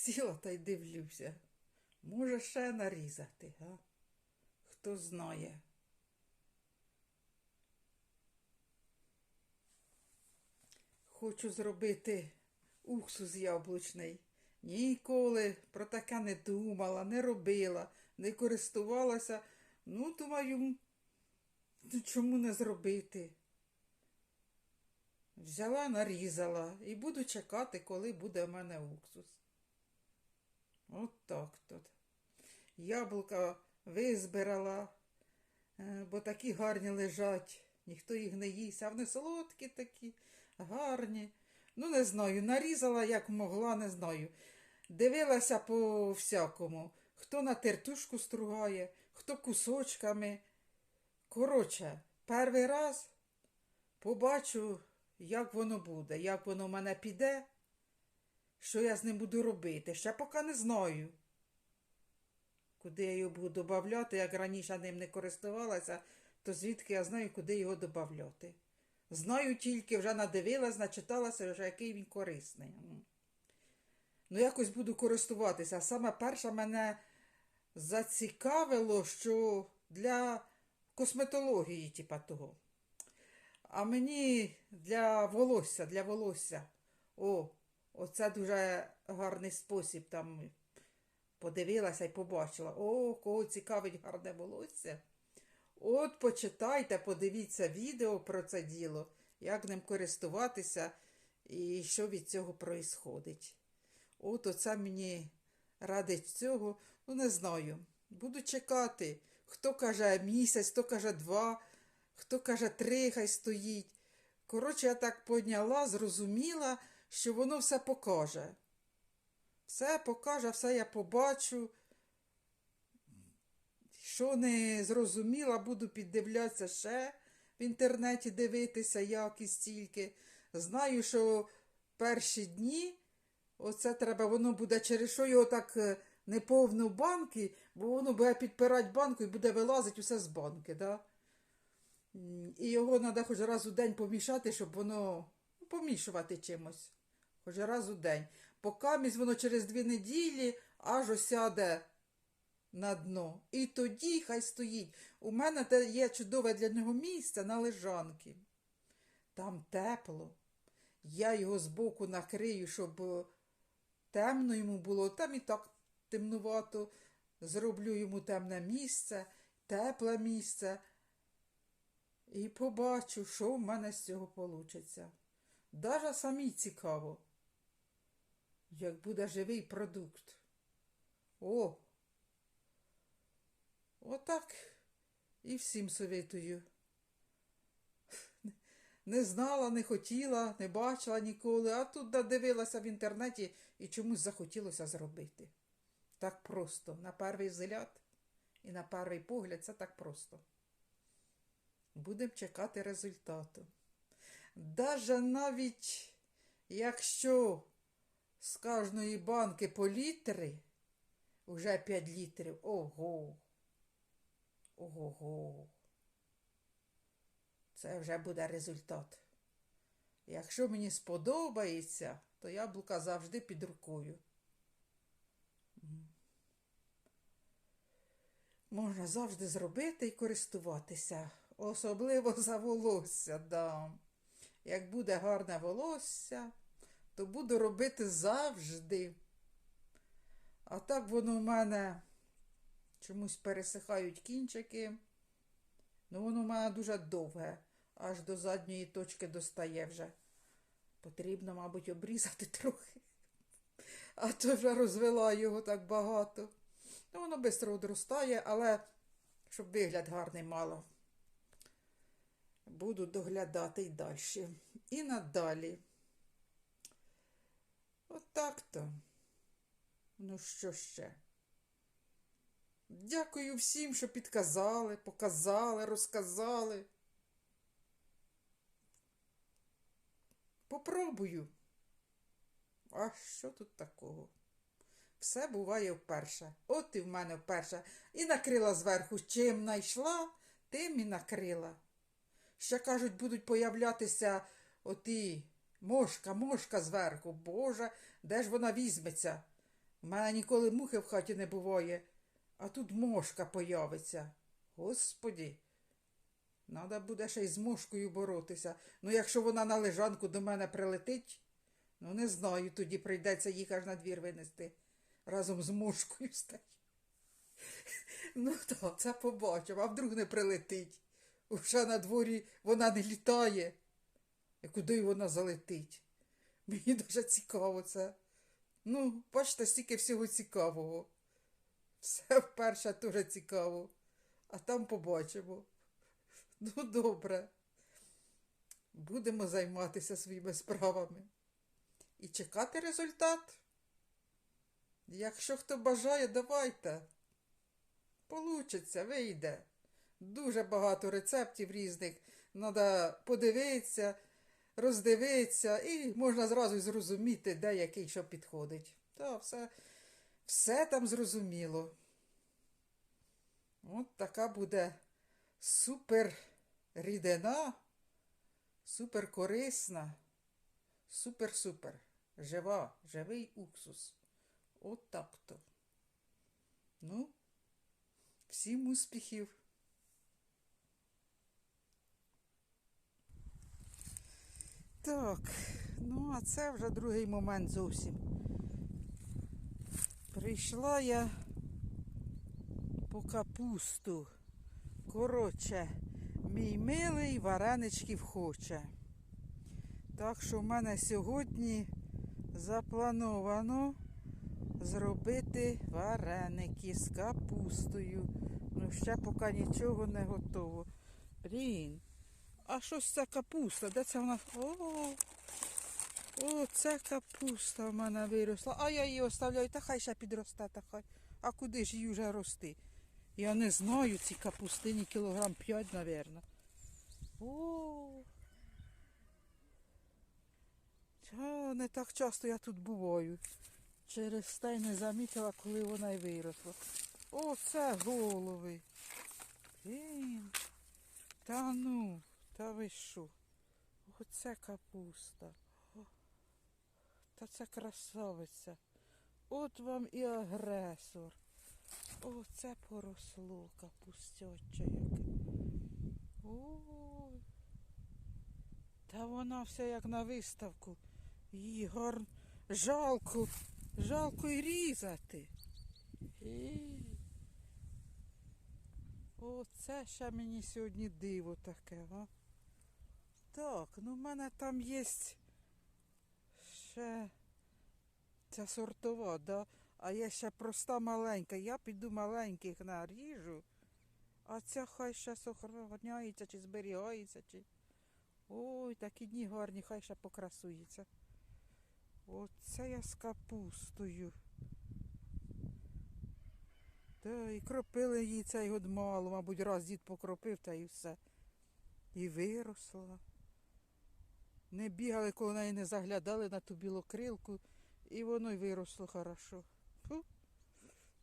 Сіла та й дивлюся. Може, ще нарізати, га? Хто знає. Хочу зробити уксус яблучний. Ніколи про таке не думала, не робила, не користувалася. Ну, думаю, ну, чому не зробити? Взяла, нарізала і буду чекати, коли буде в мене уксус. От так тут. Яблука визбирала, е, бо такі гарні лежать, ніхто їх не їсть, а вони солодкі такі, гарні. Ну, не знаю, нарізала як могла, не знаю. Дивилася по всякому, хто на тертушку стругає, хто кусочками. Коротше, перший раз побачу, як воно буде, як воно в мене піде, що я з ним буду робити. Ще поки не знаю. Куди я його буду додавати, як раніше ним не користувалася, то звідки я знаю, куди його додавати. Знаю тільки, вже надивилась, начиталася, вже який він корисний. Ну, якось буду користуватися. Саме перше мене зацікавило, що для косметології, типа того. А мені для волосся, для волосся. О, оце дуже гарний спосіб там подивилася і побачила. О, кого цікавить гарне волосся. От почитайте, подивіться відео про це діло, як ним користуватися і що від цього проїсходить. От оце мені радить цього, ну не знаю. Буду чекати. Хто каже місяць, хто каже два, хто каже три, хай стоїть. Коротше, я так поняла, зрозуміла, що воно все покаже. Все покаже, все я побачу. Що не зрозуміла, буду піддивлятися ще в інтернеті дивитися, як і стільки. Знаю, що перші дні оце треба, воно буде через що його так е, не повно в банки, бо воно буде підпирати банку і буде вилазити усе з банки. Да? І його треба хоч раз у день помішати, щоб воно ну, помішувати чимось. Хоч раз у день. Поки воно через дві неділі аж осяде на дно. І тоді хай стоїть. У мене те є чудове для нього місце на лежанки. Там тепло. Я його збоку накрию, щоб е, темно йому було. Там і так темнувато. Зроблю йому темне місце, тепле місце. І побачу, що в мене з цього вийде. Даже самі цікаво, як буде живий продукт. О! Отак і всім советую. Не знала, не хотіла, не бачила ніколи, а тут додивилася в інтернеті і чомусь захотілося зробити. Так просто, на перший взгляд і на перший погляд, це так просто. Будемо чекати результату. Даже навіть якщо з кожної банки по літри, вже 5 літрів, ого. Ого. Це вже буде результат. Якщо мені сподобається, то яблука завжди під рукою. Можна завжди зробити і користуватися, особливо за волосся, да. Як буде гарне волосся, то буду робити завжди. А так воно в мене чомусь пересихають кінчики. Ну, воно в мене дуже довге, аж до задньої точки достає вже. Потрібно, мабуть, обрізати трохи. А то вже розвела його так багато. Ну, воно швидко одростає, але щоб вигляд гарний мало. Буду доглядати й далі. І надалі. Отак то. Ну, що ще? Дякую всім, що підказали, показали, розказали. Попробую. А що тут такого? Все буває вперше. От і в мене вперше. І накрила зверху. Чим знайшла, тим і накрила. Ще кажуть, будуть появлятися оті мошка, мошка зверху. Боже, де ж вона візьметься? У мене ніколи мухи в хаті не буває, а тут мошка появиться. Господі. Надо буде ще й з мошкою боротися. Ну, якщо вона на лежанку до мене прилетить, ну не знаю, тоді прийдеться їх аж на двір винести. Разом з мошкою стать. Ну так, це побачимо, а вдруг не прилетить. Уже на дворі вона не літає. І куди вона залетить? Мені дуже цікаво це. Ну, бачите, стільки всього цікавого. Все вперше дуже цікаво. А там побачимо. Ну, добре. Будемо займатися своїми справами. І чекати результат. Якщо хто бажає, давайте. Получиться, вийде. Дуже багато рецептів різних. Треба подивитися, роздивитися, і можна зразу зрозуміти, де який що підходить. Та все, все там зрозуміло. От така буде супер рідина, супер корисна, супер-супер. Жива, живий уксус. От так-то. Ну, всім успіхів. Так, ну а це вже другий момент зовсім. Прийшла я по капусту. Коротше, мій милий вареничків хоче. Так що в мене сьогодні заплановано зробити вареники з капустою. Ну, ще поки нічого не готово. Блін, а що ж це капуста? Де це вона? О, о, це капуста в мене виросла. А я її оставляю, та хай ще підросте, та хай. А куди ж її вже рости? Я не знаю, ці капустині кілограм 5, напевно. О. Та, не так часто я тут буваю. Через те не замітила, коли вона й виросла. О, це голови. Блін. Та ну, та ви що? Оце капуста. О, Та це красавиця. От вам і агресор. О, це поросло капустяче яке. Ой. Та вона вся як на виставку. Її гарно жалко, жалко й різати. Оце ще мені сьогодні диво таке, а? Так, ну в мене там є ще ця сортова, да? а є ще проста маленька. Я піду маленьких наріжу, а ця хай ще сохраняється чи зберігається, чи. Ой, такі дні гарні, хай ще покрасується. Оце я з капустою. Та і кропили її цей год мало, мабуть, раз дід покропив та і все. І виросла. Не бігали, коли неї не заглядали на ту білокрилку, і воно й виросло хорошо. Фу.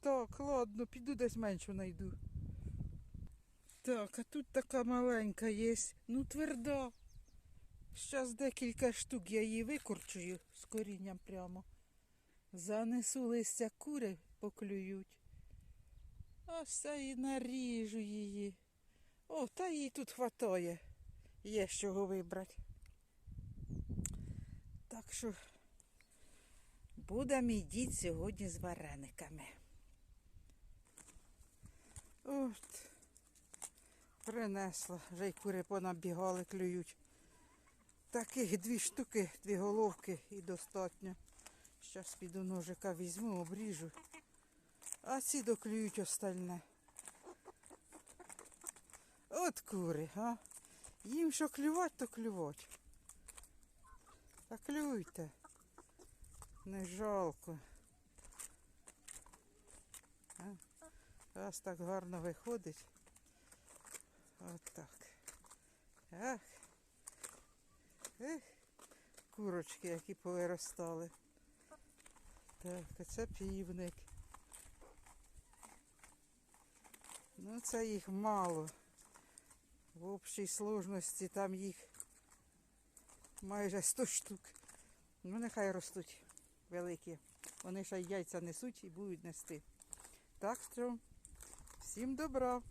Так, ладно, піду десь меншу знайду. Так, а тут така маленька є. Ну, тверда. Щас декілька штук я її викорчую з корінням прямо. Занесу листя кури поклюють. А все і наріжу її. О, та їй тут хватає. Є з чого вибрати. Так що буде мій дід сьогодні з варениками. От. Принесла. Вже й кури понабігали, клюють. Таких дві штуки, дві головки і достатньо. Щас піду ножика візьму, обріжу. А ці доклюють остальне. От кури, а? Їм що клювать, то клювать. Та клюйте. Не жалко. А? Раз так гарно виходить. От так. Ах. Ех, курочки, які повиростали. Так, а це півник. Ну, це їх мало. В общій сложності там їх майже 100 штук. Ну, нехай ростуть. великі. Вони ще яйця несуть і будуть нести. Так що всім добра.